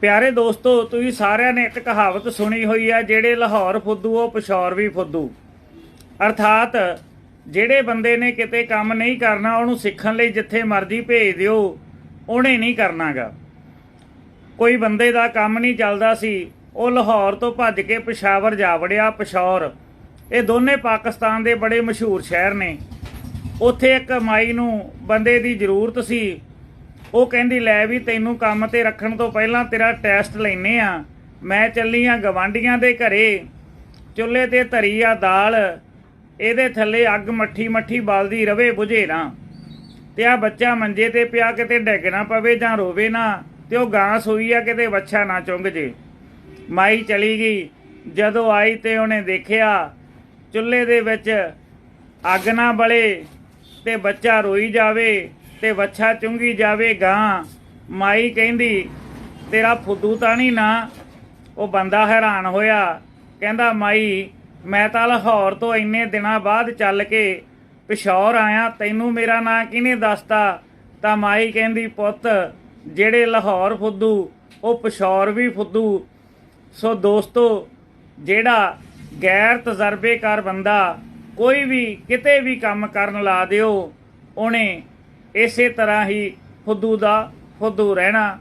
ਪਿਆਰੇ ਦੋਸਤੋ, ਤੁਸੀਂ ਸਾਰਿਆਂ ਨੇ ਇੱਕ ਕਹਾਵਤ ਸੁਣੀ ਹੋਈ ਆ, ਜਿਹੜੇ ਲਾਹੌਰ ਫੁੱਦੂ, ਉਹ ਪਿਸ਼ੌਰ ਵੀ ਫੁੱਦੂ। ਅਰਥਾਤ, ਜਿਹੜੇ ਬੰਦੇ ਨੇ ਕਿਤੇ ਕੰਮ ਨਹੀਂ ਕਰਨਾ, ਉਹਨੂੰ ਸਿੱਖਣ ਲਈ ਜਿੱਥੇ ਮਰਜ਼ੀ ਭੇਜ ਦਿਓ, ਉਹਨੇ ਨਹੀਂ ਕਰਨਾਗਾ। ਕੋਈ ਬੰਦੇ ਦਾ ਕੰਮ ਨਹੀਂ ਚੱਲਦਾ ਸੀ, ਉਹ ਲਾਹੌਰ ਤੋਂ ਭੱਜ ਕੇ ਪਿਸ਼ਾਵਰ ਜਾ ਵੜਿਆ, ਪਿਸ਼ੌਰ। ਇਹ ਦੋਨੇ ਪਾਕਿਸਤਾਨ ਦੇ ਬੜੇ ਮਸ਼ਹੂਰ ਸ਼ਹਿਰ ਨੇ। ਉੱਥੇ ਇੱਕ ਮਾਈ ਨੂੰ ਬੰਦੇ ਦੀ ਜ਼ਰੂਰਤ ਸੀ ਉਹ ਕਹਿੰਦੀ, ਲੈ ਵੀ ਤੈਨੂੰ ਕੰਮ ਤੇ ਰੱਖਣ ਤੋਂ ਪਹਿਲਾਂ ਤੇਰਾ ਟੈਸਟ ਲੈਨੇ ਆ। ਮੈਂ ਚੱਲੀ ਆ ਗਵਾਂਡੀਆਂ ਦੇ ਘਰੇ। ਚੁੱਲ੍ਹੇ ਤੇ ਧਰੀ ਆ ਦਾਲ। ਇਹਦੇ ਥੱਲੇ ਅੱਗ ਮੱਠੀ ਮੱਠੀ ਬਲਦੀ ਰਵੇ ਬੁਝੇ ਨਾ। ਤੇ ਆ ਬੱਚਾ ਮੰਜੇ ਤੇ ਪਿਆ ਕਿਤੇ ਡਿੱਗ ਨਾ ਪਵੇ ਜਾਂ ਰੋਵੇ ਨਾ, ਤੇ ਉਹ ਗਾਂ ਸੋਈ ਆ ਕਿਤੇ ਵੱਛਾ ਨਾ ਚੁੰਗ ਜੇ। ਮਾਈ ਚਲੀ ਗਈ। ਜਦੋਂ ਆਈ ਤੇ ਉਹਨੇ ਦੇਖਿਆ, ਚੁੱਲ੍ਹੇ ਦੇ ਵਿੱਚ ਅੱਗ ਨਾ ਬਲੇ ਤੇ ਬੱਚਾ ਰੋਈ ਜਾਵੇ। ਤੇ ਵੱਛਾ ਚੁੰਗੀ ਜਾਵੇ ਗਾਂ ਮਾਈ ਕਹਿੰਦੀ, ਤੇਰਾ ਫੁੱਦੂ ਤਾਂ ਨਹੀਂ ਨਾ। ਉਹ ਬੰਦਾ ਹੈਰਾਨ ਹੋਇਆ। ਕਹਿੰਦਾ, ਮਾਈ, ਮੈਂ ਤਾਂ ਲਾਹੌਰ ਤੋਂ ਇੰਨੇ ਦਿਨਾਂ ਬਾਅਦ ਚੱਲ ਕੇ ਪਿਸ਼ੌਰ ਆਇਆ। ਤੈਨੂੰ ਮੇਰਾ ਨਾਂ ਕਿਹਨੇ ਦੱਸਤਾ? ਤਾਂ ਮਾਈ ਕਹਿੰਦੀ, ਪੁੱਤ, ਜਿਹੜੇ ਲਾਹੌਰ ਫੁੱਦੂ, ਉਹ ਪਿਸ਼ੌਰ ਵੀ ਫੁੱਦੂ। ਸੋ ਦੋਸਤੋ, ਜਿਹੜਾ ਗੈਰ ਤਜਰਬੇਕਾਰ ਬੰਦਾ ਕੋਈ ਵੀ ਕਿਤੇ ਵੀ ਕੰਮ ਕਰਨ ਲਾ ਦਿਓ, ਉਹਨੇ ਇਸੇ ਤਰ੍ਹਾਂ ਹੀ ਫੁੱਦੂ ਦਾ ਫੁੱਦੂ ਰਹਿਣਾ